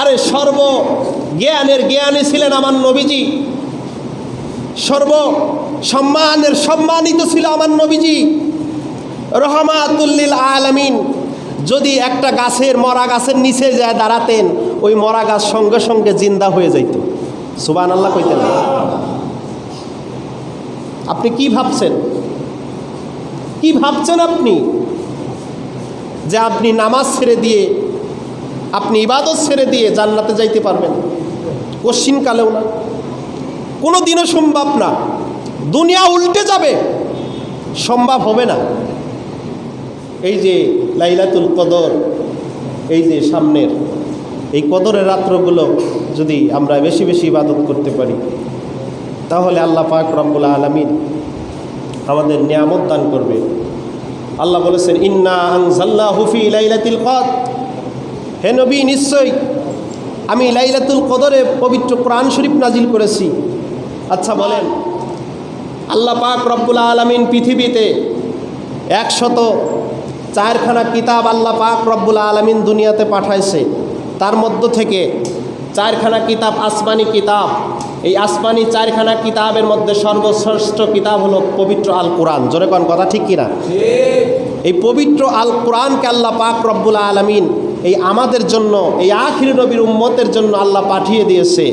আরে সর্ব জ্ঞানের জ্ঞানী ছিলেন আমার নবীজি। সর্ব সম্মানের সম্মানিত ছিল আমার নবীজি। রহমাতুল্লিল আলামিন, যদি একটা গাছের মরা গাছের নিচে যায় দাঁড়াতেন, ওই মরা গাছ সঙ্গে সঙ্গে জিন্দা হয়ে যাইত। সুবান আল্লাহ কইতেন আপনি কি ভাবছেন? কি ভাবছেন আপনি? যে আপনি নামাজ ছেড়ে দিয়ে আপনি ইবাদত ছেড়ে দিয়ে জান্নাতে যাইতে পারবেন। কালেও না। কোনো দিনও সম্ভব না। দুনিয়া উল্টে যাবে। সম্ভব হবে না। এই যে লাইলাতুল কদর, এই যে সামনের, এই কদরের রাত্রগুলো যদি আমরা বেশি বেশি ইবাদত করতে পারি, তাহলে আল্লাহ পাক রব্বুল আলমিন আমাদের নিয়ামত দান করবে। আল্লাহ বলেছেন, ইন্না আনজাল্লা হুফি লাইলাতুল কদ হে নবী নিশ্চয়ই আমি লাইলাতুল কদরে পবিত্র কোরআন শরীফ নাজিল করেছি। আচ্ছা বলেন। আল্লাহ পাক রব্বুল আলমিন পৃথিবীতে একশত চারখানা কিতাব আল্লাহ পাক রব্বুল আলমিন দুনিয়াতে পাঠাইছে। তার মধ্য থেকে চারখানা কিতাব আসমানি কিতাব এই আসমানি চারখানা কিতাবের মধ্যে সর্বশ্রেষ্ঠ কিতাব হলো পবিত্র আল কোরআন জোরে কোন কথা ঠিক কিনা? এই পবিত্র আল কোরআনকে আল্লাহ পাক রব্বুল আলমিন এই আমাদের জন্য, এই আখির নবীর উম্মতের জন্য আল্লাহ পাঠিয়ে দিয়েছে।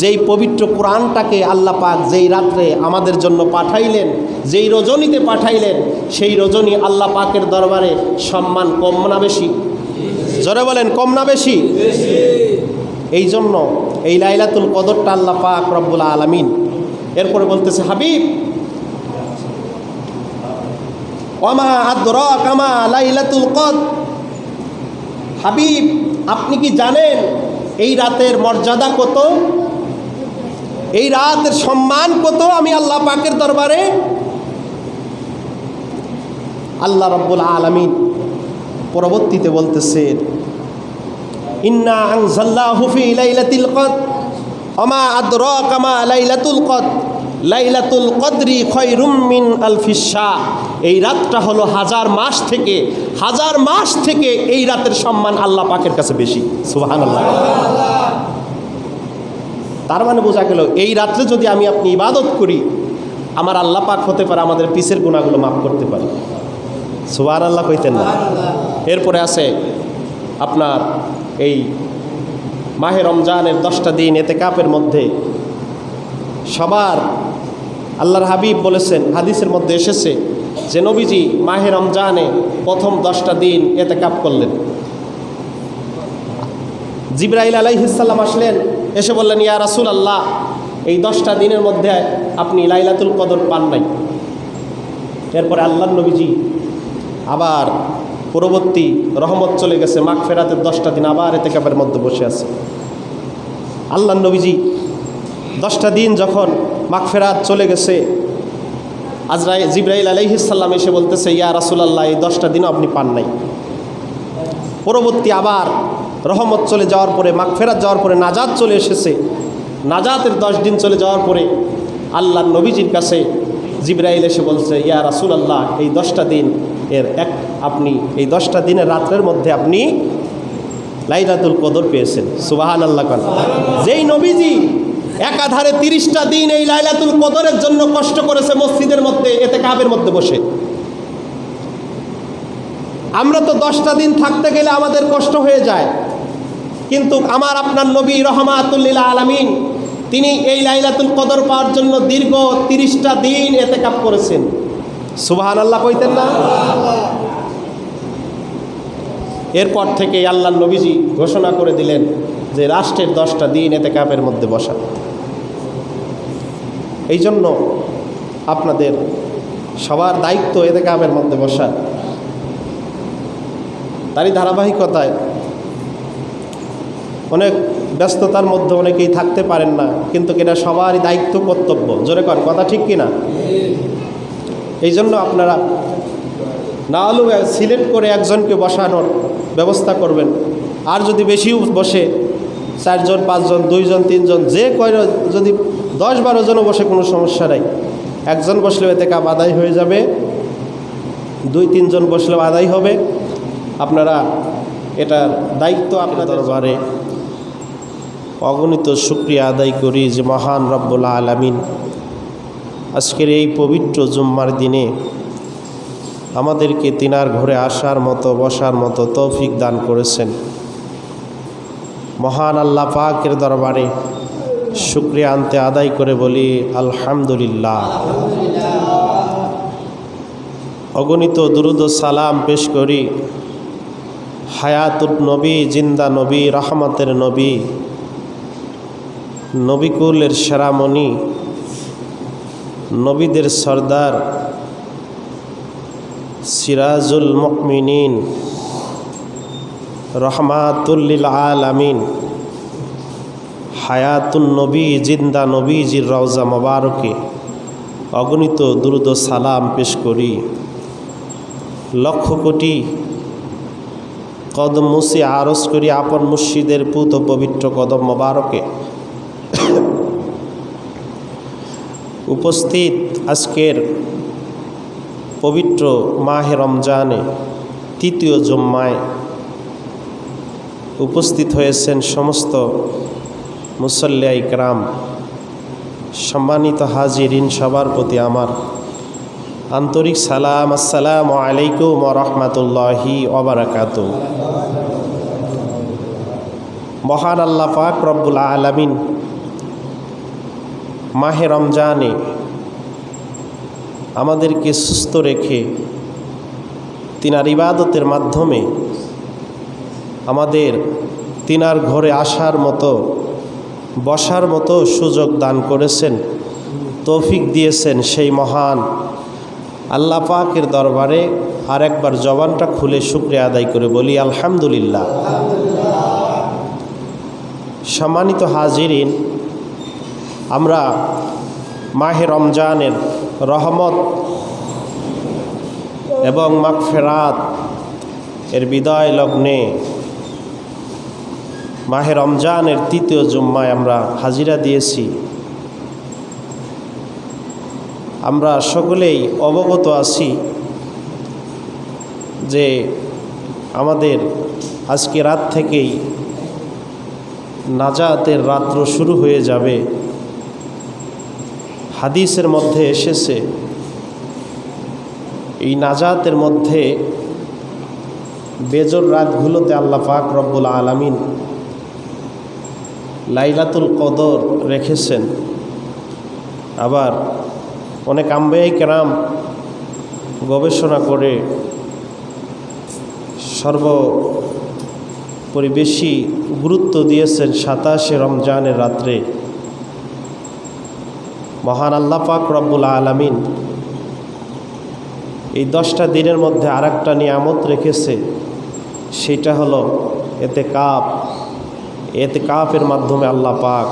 যেই পবিত্র কোরআনটাকে আল্লাহ পাক যেই রাত্রে আমাদের জন্য পাঠাইলেন, যেই রজনীতে পাঠাইলেন, সেই রজনী আল্লাহ পাকের দরবারে সম্মান কম না বেশি? জোরে বলেন, কম না বেশি? এই জন্য এই লাইলাতুল কদরটা আল্লাহ পাক রব্বুল আলমিন। এরপরে বলতেছে, হাবিব ওমা আদর কামা লাইলাতুল কদ হাবিব, আপনি কি জানেন এই রাতের মর্যাদা কত? এই রাতের সম্মান কত আমি আল্লাহ পাকের দরবারে? আল্লাহ রব্বুল আলমিন পরবর্তীতে বলতেছেন, ইন্না আংজাল্লা হুফি লাইলাতুল কদ অমা আদর কামা লাইলাতুল কদ লাইলাতুল কদরি খয়রুম মিন আলফিসা। এই রাতটা হলো হাজার মাস থেকে, হাজার মাস থেকে এই রাতের সম্মান আল্লাহ পাকের কাছে বেশি। সুবাহান আল্লাহ তার মানে বোঝা গেল, এই রাত্রে যদি আমি আপনি ইবাদত করি, আমার আল্লাহ পাক হতে পারে আমাদের পিসের গুণাগুলো মাফ করতে পারে। সুবাহ আল্লাহ কইতেন না। এরপরে আছে আপনার এই মাহে রমজানের দশটা দিন এতে কাপের মধ্যে সবার আল্লাহর হাবিব বলেছেন, হাদিসের মধ্যে এসেছে যে নবীজি মাহে রমজানে প্রথম দশটা দিন এতে কাপ করলেন। জিব্রাইল আলাইহিসাল্লাম আসলেন, এসে বললেন, ইয়া রাসুল আল্লাহ এই দশটা দিনের মধ্যে আপনি লাইলাতুল কদর পান নাই। এরপরে আল্লাহ নবীজি আবার পরবর্তী রহমত চলে গেছে মাঘ ফেরাতের দশটা দিন আবার এতে কাপের মধ্যে বসে আছে। আল্লাহ নবীজি দশটা দিন যখন মাগফেরাত চলে গেছে। আজরাই, জিব্রাইল আলাইহিসাল্লাম এসে বলতেছে, ইয়া রাসুলাল্লাহ, এই দশটা দিনও আপনি পান নাই। পরবর্তী আবার রহমত চলে যাওয়ার পরে, মাগফেরাত যাওয়ার পরে নাজাত চলে এসেছে। নাজাতের দশ দিন চলে যাওয়ার পরে আল্লাহ নবীজির কাছে জিব্রাইল এসে বলছে, ইয়া রাসুল আল্লাহ এই দশটা দিন এর এক আপনি, এই দশটা দিনের রাত্রের মধ্যে আপনি লাইলাতুল কদর পেয়েছেন। সুবাহান আল্লাহ যেই নবীজি একাধারে তিরিশটা দিন এই লাইলাতুল কদরের জন্য কষ্ট করেছে মসজিদের মধ্যে, এতে কাবের মধ্যে বসে। আমরা তো দশটা দিন থাকতে গেলে আমাদের কষ্ট হয়ে যায়। কিন্তু আমার আপনার নবী রহমাতুল্লিল আলমিন, তিনি এই লাইলাতুল কদর পাওয়ার জন্য দীর্ঘ তিরিশটা দিন এতে কাপ করেছেন। সুবাহান আল্লাহ কইতেন না? এরপর থেকে আল্লাহ নবীজি ঘোষণা করে দিলেন যে রাষ্ট্রের দশটা দিন এতে কাপের মধ্যে বসা। এই জন্য আপনাদের সবার দায়িত্ব এতে কাপের মধ্যে বসা। তারই ধারাবাহিকতায় অনেক ব্যস্ততার মধ্যে অনেকেই থাকতে পারেন না, কিন্তু এটা সবারই দায়িত্ব, কর্তব্য। জোরে কর, কথা ঠিক কিনা? এই জন্য আপনারা না হলেও সিলেক্ট করে একজনকে বসানোর ব্যবস্থা করবেন। আর যদি বেশিও বসে চারজন পাঁচজন দুইজন তিনজন যে কয় যদি দশ বারো জনও বসে কোনো সমস্যা নাই একজন বসলেও এতে কাপ আদায় হয়ে যাবে দুই তিনজন বসলেও আদায় হবে। আপনারা এটার দায়িত্ব আপনাদের দরবারে অগণিত শুক্রিয়া আদায় করি যে মহান রব্বুল আলামিন আজকের এই পবিত্র জুম্মার দিনে আমাদেরকে তিনার ঘরে আসার মতো বসার মতো তৌফিক দান করেছেন। মহান আল্লাহ পাকের দরবারে শুক্রিয়া আনতে আদায় করে বলি, আলহামদুলিল্লাহ। অগণিত দুরুদ সালাম পেশ করি হায়াতুল নবী, জিন্দা নবী, রহমতের নবী, নবিকুলের সেরামণি, নবীদের সর্দার, সিরাজুল মকমিনিন রহমাতুল্লিল আলামিন। হায়াতুন নবী, জিন্দা নবীজির রওজা মোবারকে অগণিত দ্রুত সালাম পেশ করি। লক্ষ কোটি কদম মুসি আরস করি আপন মুর্শিদের পুত পবিত্র কদম মোবারকে। উপস্থিত আজকের পবিত্র মাহে রমজানে তৃতীয় জম্মায় উপস্থিত হয়েছেন সমস্ত মুসল্লিয়া ইকরাম, সম্মানিত হাজিরিন সবার প্রতি আমার আন্তরিক সালাম, আসসালাম আলাইকুম রহমতুল্লাহি ওবরাকাত মহান আল্লাহ পাক রব্বুল আলমিন মাহে রমজানে আমাদেরকে সুস্থ রেখে তিনার ইবাদতের মাধ্যমে আমাদের তিনার ঘরে আসার মতো, বসার মতো সুযোগ দান করেছেন, তৌফিক দিয়েছেন সেই মহান আল্লাহ পাকের দরবারে। আর একবার জবানটা খুলে শুক্রিয়া আদায় করে বলি, আলহামদুলিল্লাহ। সম্মানিত হাজিরিন, আমরা মাহে রমজানের রহমত এবং মাগফেরাত এর বিদায় লগ্নে মাহে রমজানের তৃতীয় জুম্মায় আমরা হাজিরা দিয়েছি। আমরা সকলেই অবগত আছি যে আমাদের আজকে রাত থেকেই নাজাতের রাত্র শুরু হয়ে যাবে। হাদিসের মধ্যে এসেছে, এই নাজাতের মধ্যে বেজর রাতগুলোতে আল্লাহ পাক রব্বুল আলমিন লাইলাতুল কদর রেখেছেন। আবার অনেক আম্বেই কেরাম গবেষণা করে সর্ব বেশি গুরুত্ব দিয়েছেন সাতাশে রমজানের রাত্রে। মহান আল্লাহ পাক রব্বুল আলমিন এই দশটা দিনের মধ্যে আর একটা নিয়ামত রেখেছে, সেটা হলো এতে কাপ এতে কাপের মাধ্যমে আল্লাহ পাক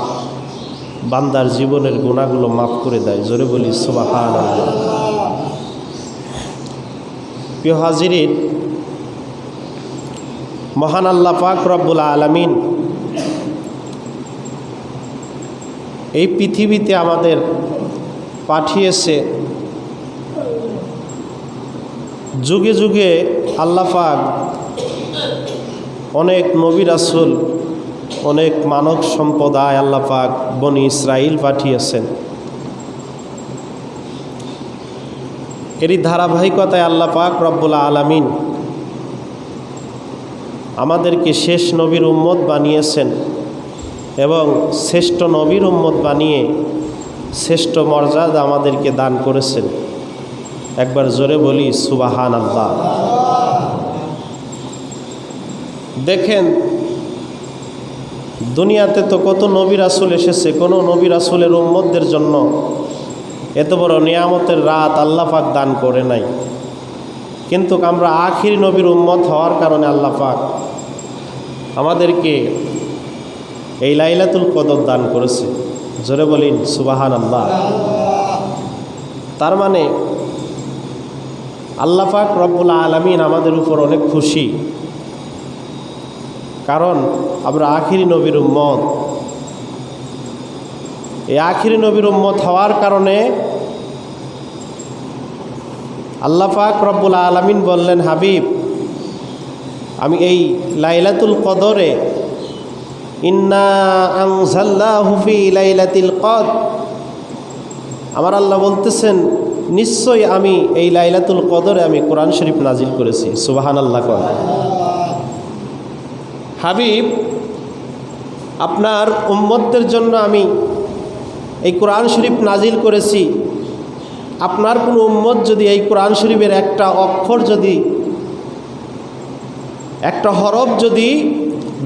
বান্দার জীবনের গুণাগুলো মাফ করে দেয়। জোরে বলি সুবাহান প্রিয় হাজিরিন, মহান আল্লাহ পাক রব্বুল আলমিন এই পৃথিবীতে আমাদের পাঠিয়েছে। যুগে যুগে আল্লাহ পাক অনেক নবী রাসুল অনেক মানব সম্প্রদায় আল্লাহ পাক বনি ইসরাইল পাঠিয়েছেন। এরই ধারাবাহিকতায় আল্লাহ পাক রব্বুল আলমিন আমাদেরকে শেষ নবীর উম্মত বানিয়েছেন এবং শ্রেষ্ঠ নবীর উম্মত বানিয়ে শ্রেষ্ঠ মর্যাদা আমাদেরকে দান করেছেন। একবার জোরে বলি সুবাহান আল্লাহ দেখেন দুনিয়াতে তো কত নবী রাসুল এসেছে, কোনো নবী রাসুলের উম্মতদের জন্য এত বড় নিয়ামতের রাত আল্লাহ পাক দান করে নাই। কিন্তু আমরা আখির নবীর উম্মত হওয়ার কারণে আল্লাহ পাক আমাদেরকে এই লাইলাতুল কদর দান করেছে। জোরে বলিন সুবাহান আল্লাহ তার মানে আল্লাহ পাক রব্বুল আলমিন আমাদের উপর অনেক খুশি। আমরা আখিরি নবীর উম্মত। এই আখিরি নবীর উম্মত হওয়ার কারণে আল্লাহ পাক রব্বুল আলমিন বললেন, হাবিব, আমি এই লাইলাতুল কদরে ইন্না আনজাল্লাহু ফি লাইলাতিল কদ আমার আল্লাহ বলতেছেন, নিশ্চয়ই আমি এই লাইলাতুল কদরে আমি কোরআন শরীফ নাজিল করেছি। সুবাহান আল্লাহ কর হাবিব, আপনার উম্মতদের জন্য আমি এই কোরআন শরীফ নাজিল করেছি। আপনার কোনো উম্মত যদি এই কোরআন শরীফের একটা অক্ষর যদি, একটা হরফ যদি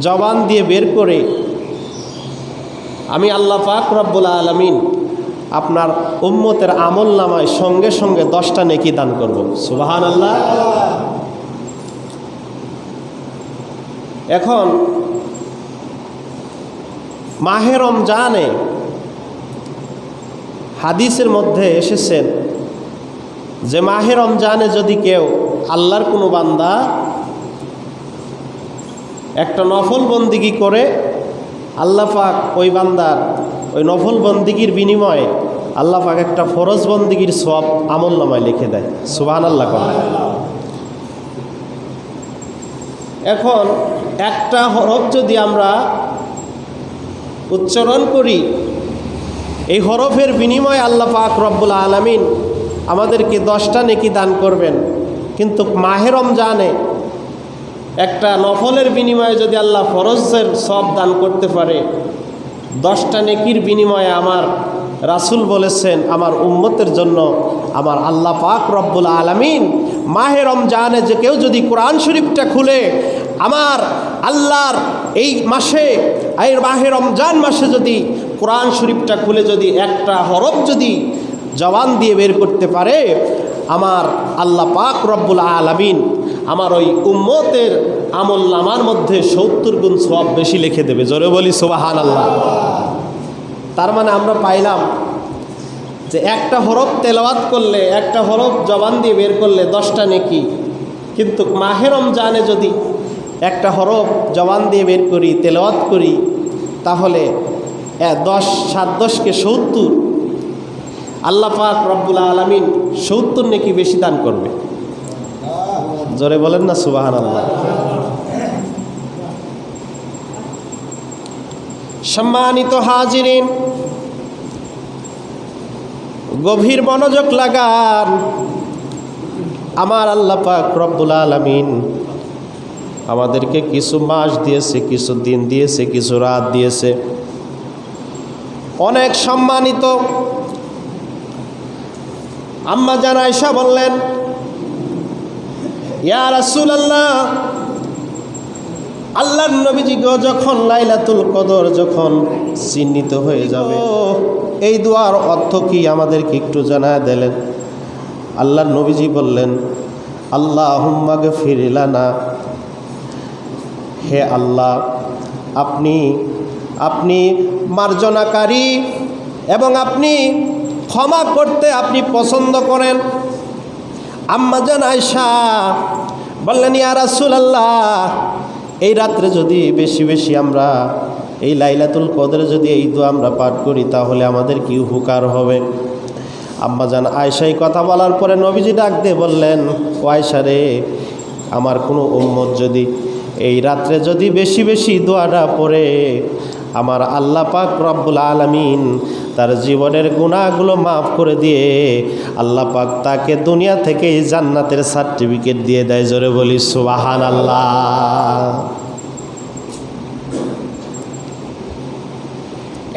জবান দিয়ে বের করে, আমি আল্লাহ পাক রব্বুল আলমিন আপনার উম্মতের আমল নামায় সঙ্গে সঙ্গে দশটা নেকি দান করব। সুবাহান আল্লাহ এখন মাহে রমজানে হাদিসের মধ্যে এসেছেন যে মাহে রমজানে যদি কেউ আল্লাহর কোনো বান্দা একটা নফল বন্দিগি করে, আল্লাহ পাক ওই বান্দার ওই নফল বন্দিগির বিনিময়ে আল্লাহ পাক একটা ফরজ বন্দিগির সব আমল নামায় লিখে দেয়। সুবাহ আল্লাহ এখন একটা হরফ যদি আমরা উচ্চারণ করি, এই হরফের বিনিময়ে আল্লাহ পাক রব্বুল আলমিন আমাদেরকে দশটা নেকি দান করবেন। কিন্তু মাহে রমজানে একটা নফলের বিনিময়ে যদি আল্লাহ ফরজের সব দান করতে পারে, দশটা নেকির বিনিময়ে আমার রাসুল বলেছেন, আমার উম্মতের জন্য আমার আল্লাহ পাক রব্বুল আলমিন মাহে রমজানে যে কেউ যদি কোরআন শরীফটা খুলে আমার আল্লাহর এই মাসে এই মাহে রমজান মাসে যদি কোরআন শরীফটা খুলে যদি একটা হরফ যদি জবান দিয়ে বের করতে পারে, আমার আল্লাহ পাক রব্বুল আলমিন আমার ওই উম্মতের আমল নামার মধ্যে সত্তর গুণ সব বেশি লিখে দেবে। জোরে বলি সোবাহান আল্লাহ তার মানে আমরা পাইলাম যে একটা হরফ তেলাওয়াত করলে, একটা হরফ জবান দিয়ে বের করলে দশটা নেকি। কিন্তু মাহে রমজানে যদি একটা হরফ জবান দিয়ে বের করি, তেলাওয়াত করি, তাহলে দশ, সাত, দশকে সত্তর। আল্লাহ পাক রব্বুল আলমিন সত্তর নেকি বেশি দান করবে। জোরে বলেন না সুবাহান আল্লাহ সম্মানিত হাজিরিন, গভীর মনোযোগ লাগান। আমার আল্লাহ পাক রব্বুল আলমিন আমাদেরকে কিছু মাস দিয়েছে, কিছু দিন দিয়েছে, কিছু রাত দিয়েছে। অনেক সম্মানিত আম্মা জান আয়সা বললেন, ইয়া রাসূল আল্লাহ আল্লাহর নবীজি গো, যখন লাইলাতুল কদর, যখন চিহ্নিত হয়ে যাবে, এই দোয়ার অর্থ কি আমাদেরকে একটু জানায় দিলেন? আল্লাহর নবীজি বললেন আল্লাহ হুম্মাগে ফিরিলানা হে আল্লাহ, আপনি আপনি মার্জনাকারী এবং আপনি ক্ষমা করতে আপনি পছন্দ করেন। আম্মাজান আয়সা বললেন, ইয়া রাসূলুল্লাহ, এই রাত্রে যদি বেশি বেশি আমরা, এই লাইলাতুল কদরে যদি এই দোয়া আমরা পাঠ করি, তাহলে আমাদের কি উপকার হবে? আম্মাজান আয়সা এই কথা বলার পরে নবীজি ডাক দিয়ে বললেন, ও আয়সা রে, আমার কোনো উম্মত যদি এই রাত্রে যদি বেশি বেশি দোয়াটা পড়ে, আমার আল্লাহ পাক রব্বুল আলমিন তার জীবনের গুণাগুলো মাফ করে দিয়ে আল্লাহ পাক তাকে দুনিয়া থেকে জান্নাতের সার্টিফিকেট দিয়ে দেয়। জোরে বলি সুবাহান আল্লাহ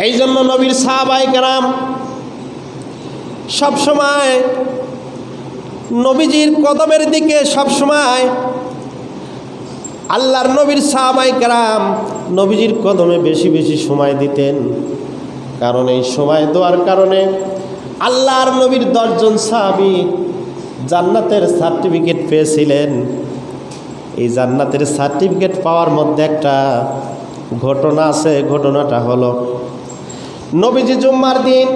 এই জন্য নবীর সাহাবাই কেরাম সবসময় নবীজির কদমের দিকে সবসময় আল্লাহর নবীর সাহাবাই কেরাম নবীজির কদমে বেশি বেশি সময় দিতেন। কারণ এই সময় দেওয়ার কারণে আল্লাহর নবীর দশজন সাহাবি জান্নাতের সার্টিফিকেট পেয়েছিলেন। এই জান্নাতের সার্টিফিকেট পাওয়ার মধ্যে একটা ঘটনা আছে, ঘটনাটা হলো নবীজি জুম্মার দিন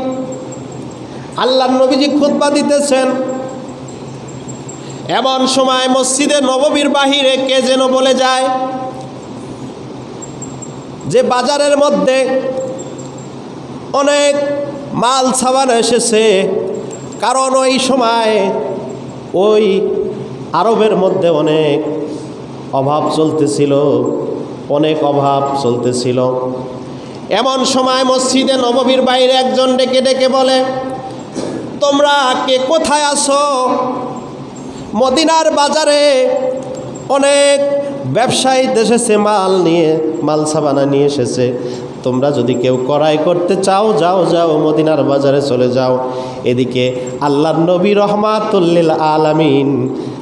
আল্লাহর নবীজি খুতবা দিতেছেন। এমন সময় মসজিদে নববীর বাহিরে কে যেন বলে যায়, যে বাজারের মধ্যে অনেক মাল সাবান এসেছে, কারণ ওই সময় ওই আরবের মধ্যে অনেক অভাব চলতেছিল, অনেক অভাব চলতেছিল। এমন সময় মসজিদে নববীর বাইরে একজন ডেকে ডেকে বলে, তোমরা কে কোথায় আসো মদিনার বাজারে অনেক ব্যবসায়ী দেশেছে মাল নিয়ে মাল সাবানা নিয়ে এসেছে। তোমরা যদি কেউ কড়াই করতে চাও, যাও যাও, মদিনার বাজারে চলে যাও। এদিকে আল্লাহ নবী রহমাতুল্লিল আলামিন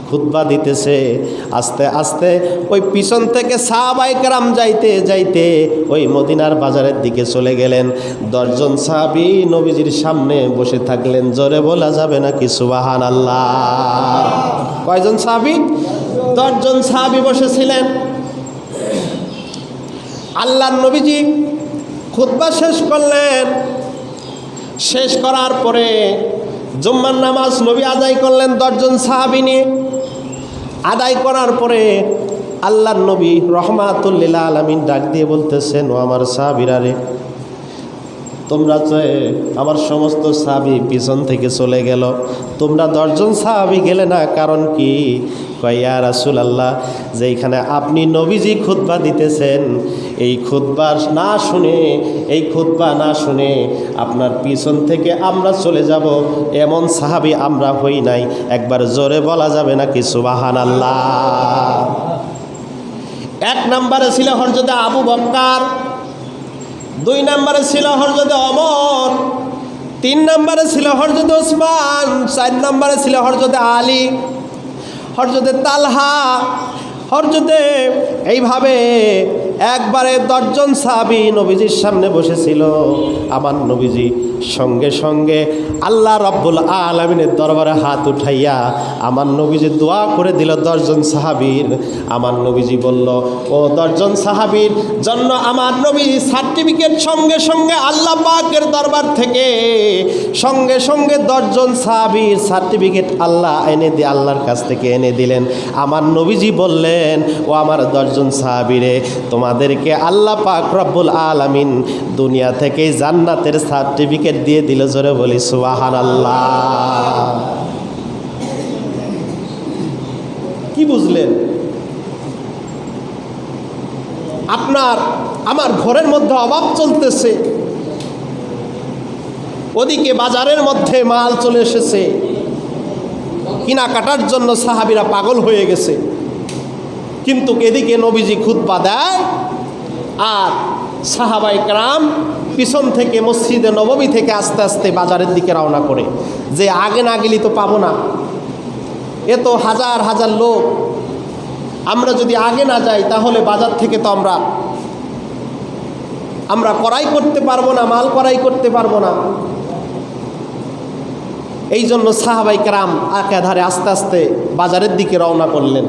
খুতবা দিতেছে। আস্তে আস্তে ওই পিছন থেকে সাহাবাইকারাম যাইতে যাইতে ওই মদিনার বাজারের দিকে চলে গেলেন। দশজন সাহাবি নবীজির সামনে বসে থাকলেন। জোরে বলা যাবে নাকি সুবাহান আল্লাহ কয়জন সাহাবি? দশজন সাহাবি বসেছিলেন। আল্লাহ নবীজি খুতবা শেষ করলেন। শেষ করার পরে জুম্মার নামাজ নবী আদায় করলেন দশজন সাহাবি নিয়ে আদায় করার পরে আল্লাহ নবী রহমাতুল্লিল্লা আলমিন ডাক দিয়ে বলতেছেন, ও আমার সাহাবিরা রে, তোমরা আমার সমস্ত সাহাবি পিছন থেকে চলে গেল, তোমরা দশজন সাহাবি গেলে না? কারণ কি? কয়া রাসুল আল্লাহ যেইখানে আপনি নবীজি খুতবা দিতেছেন, এই খুতবা না শুনে, এই খুতবা না শুনে আপনার পিছন থেকে আমরা চলে যাব, এমন সাহাবি আমরা হই নাই। একবার জোরে বলা যাবে না নাকি সুবাহান আল্লাহ এক নম্বরে ছিল হরজদে আবু বক্কার, দুই নম্বরে ছিল হরজদে অমর তিন নম্বরে ছিল হরজদে ওসমান, চার নম্বরে ছিল হরজদে আলী। হরজদে তালহা হরজতে এইভাবে একবারে দশজন সাহাবি নবীজির সামনে বসেছিল। আমার নবীজি সঙ্গে সঙ্গে আল্লাহ রব্বুল আলমিনের দরবারে হাত উঠাইয়া আমার নবীজি দোয়া করে দিল দশজন সাহাবীর। আমার নবীজি বলল, ও দশজন সাহাবীর, জন্য আমার নবী সার্টিফিকেট সঙ্গে সঙ্গে আল্লাহ পাকের দরবার থেকে সঙ্গে সঙ্গে দশজন সাহাবীর সার্টিফিকেট আল্লাহ এনে দিয়ে আল্লাহর কাছ থেকে এনে দিলেন। আমার নবীজি বললেন, ও আমার দশজন সাহাবীরে তোমাদেরকে আল্লাহ পাক রব্বুল আলামিন দুনিয়া থেকে জান্নাতের সার্টিফিকেট দিয়ে দিল জোরে বলি সুবাহান কি বুঝলেন? আপনার, আমার ঘরের মধ্যে অভাব চলতেছে। ওদিকে বাজারের মধ্যে মাল চলে এসেছে। কিনা কাটার জন্য সাহাবিরা পাগল হয়ে গেছে। কিন্তু এদিকে নবীজি খুতবা দেয়। আর সাহাবাই ক্রাম পিছন থেকে মসজিদে নবমী থেকে আস্তে আস্তে বাজারের দিকে রওনা করে। যে আগে না গেলি তো পাবো না। এ তো হাজার হাজার লোক। আমরা যদি আগে না যাই, তাহলে বাজার থেকে তো আমরা আমরা করাই করতে পারব না, মাল করাই করতে পারব না। এই জন্য সাহাবাই কেরাম আধারে আস্তে আস্তে বাজারের দিকে রওনা করলেন।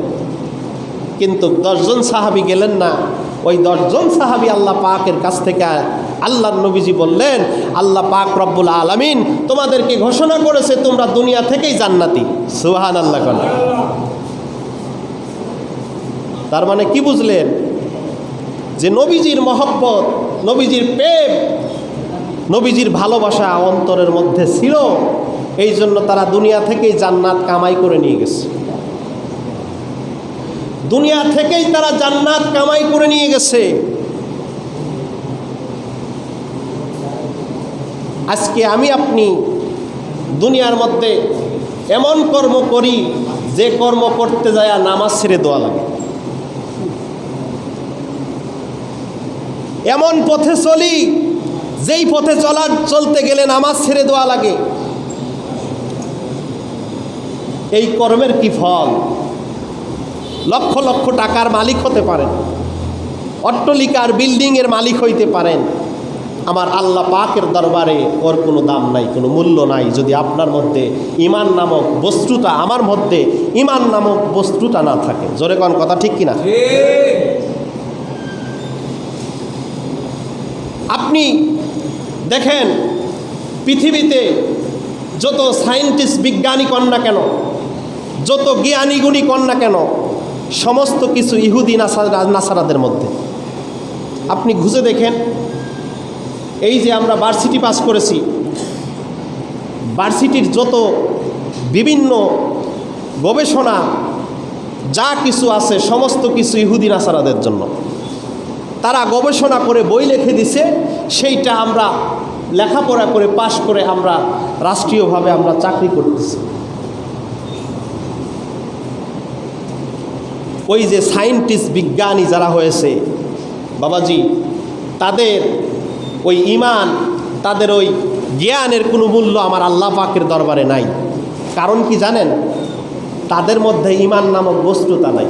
কিন্তু দশজন সাহাবি গেলেন না। ওই দশজন সাহাবি আল্লাহ পাকের কাছ থেকে আল্লাহ নবীজি বললেন, আল্লাহ পাক রব্বুল আলমিন তোমাদেরকে ঘোষণা করেছে তোমরা দুনিয়া থেকেই জান্নাতি। সুহান আল্লাহ কন। তার মানে কি বুঝলেন? যে নবীজির মহব্বত, নবীজির প্রেম, নবীজির ভালোবাসা অন্তরের মধ্যে ছিল এই জন্য তারা দুনিয়া থেকেই জান্নাত কামাই করে নিয়ে গেছে। দুনিয়া থেকেই তারা জান্নাত কামাই করে নিয়ে গেছে। আজকে আমি আপনি দুনিয়ার মধ্যে এমন কর্ম করি, যে কর্ম করতে যায় নামাজ ছেড়ে দেওয়া লাগে। এমন পথে চলি, যেই পথে চলার, চলতে গেলে নামাজ ছেড়ে দেওয়া লাগে। এই কর্মের কি ফল? লক্ষ লক্ষ টাকার মালিক হতে পারেন। অট্টলিকার বিল্ডিংয়ের মালিক হইতে পারেন। আমার আল্লাহ পাকের দরবারে ওর কোনো দাম নাই, কোনো মূল্য নাই। যদি আপনার মধ্যে ইমান নামক বস্তুটা, আমার মধ্যে ইমান নামক বস্তুটা না থাকে। জোরে কোন, কথা ঠিক কিনা? আপনি দেখেন, পৃথিবীতে যত সায়েন্টিস্ট, বিজ্ঞানী কন না কেন? যত জ্ঞানীগুণী কন না কেন? সমস্ত কিছু ইহুদি নাসারা, নাসারাদের মধ্যে। আপনি ঘুষে দেখেন, এই যে আমরা ভার্সিটি পাস করেছি ভার্সিটির যত বিভিন্ন গবেষণা, যা কিছু আছে, সমস্ত কিছু ইহুদি নাসারাদের জন্য। তারা গবেষণা করে বই লিখে দিছে, সেইটা আমরা লেখাপড়া করে পাশ করে আমরা রাষ্ট্রীয়ভাবে আমরা চাকরি করতেছি। ওই যে সায়েন্টিস্ট বিজ্ঞানী যারা হয়েছে, বাবাজি, তাদের ওই ইমান, তাদের ওই জ্ঞানের কোনো মূল্য আমার আল্লাহ পাকের দরবারে নাই। কারণ কি জানেন? তাদের মধ্যে ইমান নামক বস্তুতা নাই।